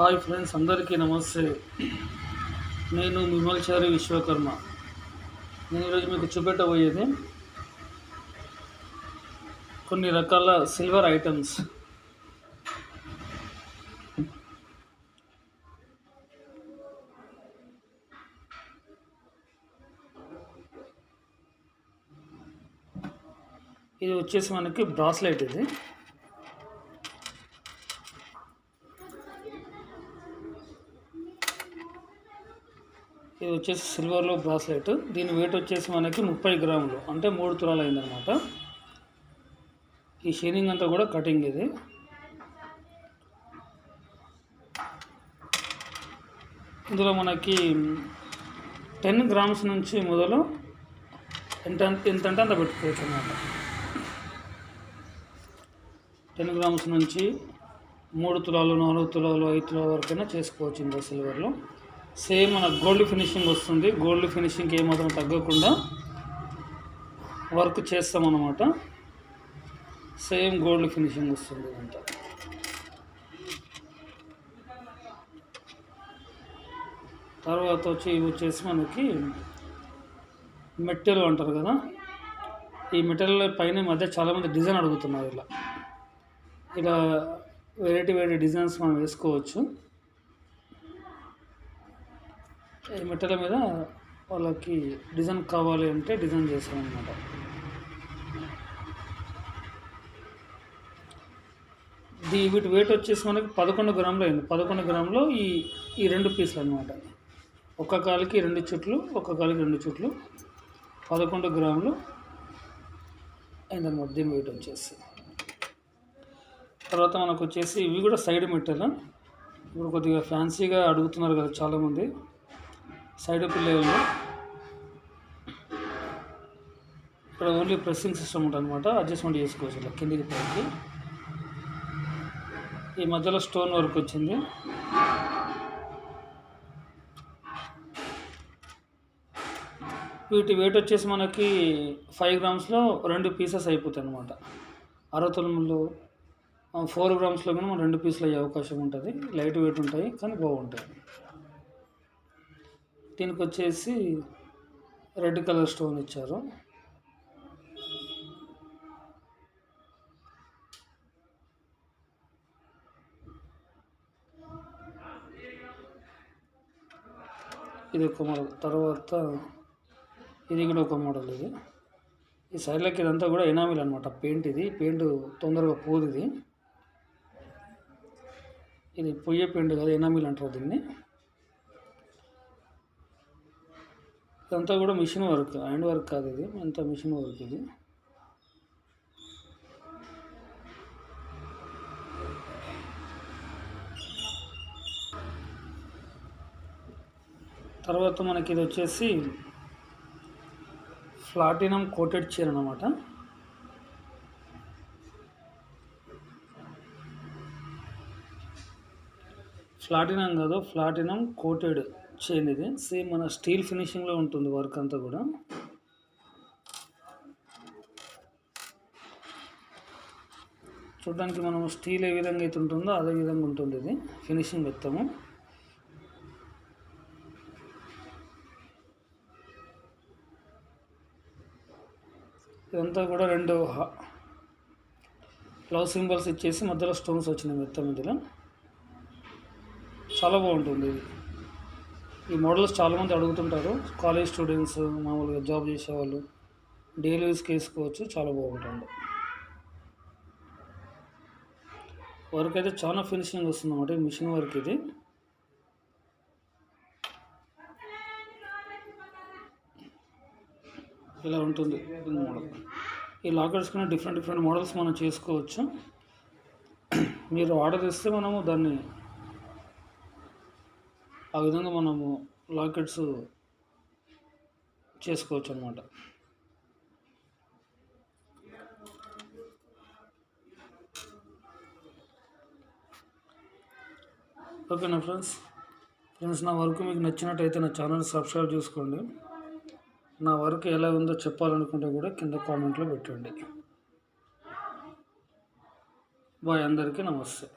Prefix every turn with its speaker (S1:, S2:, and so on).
S1: Hi friends అందరికీ నమస్తే. నేను విమల్చారి విశ్వకర్మ. నేను ఈరోజు మీకు చూపెట్టబోయేది కొన్ని రకాల సిల్వర్ ఐటమ్స్. ఇది వచ్చేసి మనకి బ్రాస్లెట్ ఇది. ఇది వచ్చేసి సిల్వర్లో బ్రాస్లెట్ దీని వెయిట్ వచ్చేసి మనకి ముప్పై గ్రాములు. అంటే మూడు తులాలు అయిందనమాట ఈ షైనింగ్ అంతా కూడా కటింగ్ ఇది. ఇందులో మనకి టెన్ గ్రామ్స్ నుంచి మొదలు ఎంత ఎంత అంటే అంత పెట్టుకోవచ్చు అనమాట టెన్ గ్రామ్స్ నుంచి మూడు తులాలు నాలుగు తులాలు ఐదు తులాల వరకైనా చేసుకోవచ్చు ఇందులో సిల్వర్లో సేమ్ మన గోల్డ్ ఫినిషింగ్ వస్తుంది. గోల్డ్ ఫినిషింగ్కి ఏమాత్రం తగ్గకుండా వర్క్ చేస్తామన్నమాట. సేమ్ గోల్డ్ ఫినిషింగ్ వస్తుంది అంతా తర్వాత వచ్చి ఇవి వచ్చేసి మనకి మెట్టెలు అంటారు కదా. ఈ మెటల్ పైన మధ్య చాలామంది డిజైన్ అడుగుతున్నారు ఇలా. ఇలా వెరైటీ వెరైటీ డిజైన్స్ మనం వేసుకోవచ్చు. ఈ మెట్టల మీద వాళ్ళకి డిజైన్ కావాలి అంటే డిజైన్ చేస్తాం దీ వీటి వెయిట్ వచ్చేసి మనకి పదకొండు గ్రాములు అయింది. పదకొండు గ్రాములు ఈ ఈ రెండు పీసులు అనమాట ఒక కాలికి రెండు చుట్లు ఒక కాలికి రెండు చుట్లు. పదకొండు గ్రాములు అయిందన్నమాట దీని వెయిట్ వచ్చేసి. తర్వాత మనకు వచ్చేసి ఇవి కూడా సైడ్ మెటీరియల్. ఇప్పుడు కొద్దిగా ఫ్యాన్సీగా అడుగుతున్నారు కదా చాలామంది. సైడోపిల్లలు ఇక్కడ ఓన్లీ ప్రెస్సింగ్ సిస్టమ్ ఉంటుంది అనమాట అడ్జస్ట్మెంట్ చేసుకోవచ్చు ఇలా కిందికి పైకి. ఈ మధ్యలో స్టోన్ వర్క్ వచ్చింది. వీటి వెయిట్ వచ్చేసి మనకి ఫైవ్ గ్రామ్స్లో రెండు పీసెస్ అయిపోతాయి అనమాట అరవతొమ్మిదిలో ఫోర్ గ్రామ్స్లో కూడా మనం రెండు పీసులు అయ్యే అవకాశం ఉంటుంది. లైట్ వెయిట్ ఉంటాయి కానీ బాగుంటాయి. దీనికి వచ్చేసి రెడ్ కలర్ స్టోన్ ఇచ్చారు. ఇది ఒక మోడల్. తర్వాత ఇది కూడా ఒక మోడల్ ఇది. ఈ సైడ్లకి ఇదంతా కూడా ఎనామిల్ అనమాట పెయింట్ ఇది. పెయింట్ తొందరగా పోదు ఇది ఇది పొయ్యే పెయింట్ కాదు ఎనామిల్ అంటారు దీన్ని. ఇదంతా కూడా మిషన్ వర్క్ హ్యాండ్ వర్క్ కాదు ఇది. అంతా మిషన్ వర్క్ ఇది. తర్వాత మనకి ఇది వచ్చేసి ఫ్లాటినం కోటెడ్ చీర అనమాట ఫ్లాటినం కాదు ఫ్లాటినం కోటెడ్. చైన్ ఇది సేమ్ మన స్టీల్ ఫినిషింగ్లో ఉంటుంది వర్క్ అంతా కూడా. చూడడానికి మనం స్టీల్ ఏ విధంగా అయితే ఉంటుందో అదే విధంగా ఉంటుంది ఇది. ఫినిషింగ్ మొత్తము. ఇదంతా కూడా రెండు లవ్ సింబల్స్ ఇచ్చేసి మధ్యలో స్టోన్స్ వచ్చినాయి మొత్తం ఇందులో. చాలా బాగుంటుంది ఇది. ఈ మోడల్స్ చాలామంది అడుగుతుంటారు. కాలేజ్ స్టూడెంట్స్ మామూలుగా జాబ్ చేసేవాళ్ళు డైలీ యూస్కి వేసుకోవచ్చు చాలా బాగుంటుంది. వర్క్ అయితే చాలా ఫినిషింగ్ వస్తుంది అన్నమాట మిషన్ వర్క్ ఇది ఇలా ఉంటుంది మోడల్. ఈ లాకర్స్ కన్నా డిఫరెంట్ డిఫరెంట్ మోడల్స్ మనం చేసుకోవచ్చు. మీరు ఆర్డర్ ఇస్తే మనము దాన్ని ఆ విధంగా మనము లాకెట్స్ చేసుకోవచ్చు అనమాట ఓకేనా ఫ్రెండ్స్? ఫ్రెండ్స్ నా వర్క్ మీకు నచ్చినట్టయితే నా ఛానల్ సబ్స్క్రైబ్ చేసుకోండి. నా వర్క్ ఎలా ఉందో చెప్పాలనుకుంటే కూడా కింద కామెంట్లో పెట్టండి. బాయ్ అందరికీ నమస్తే.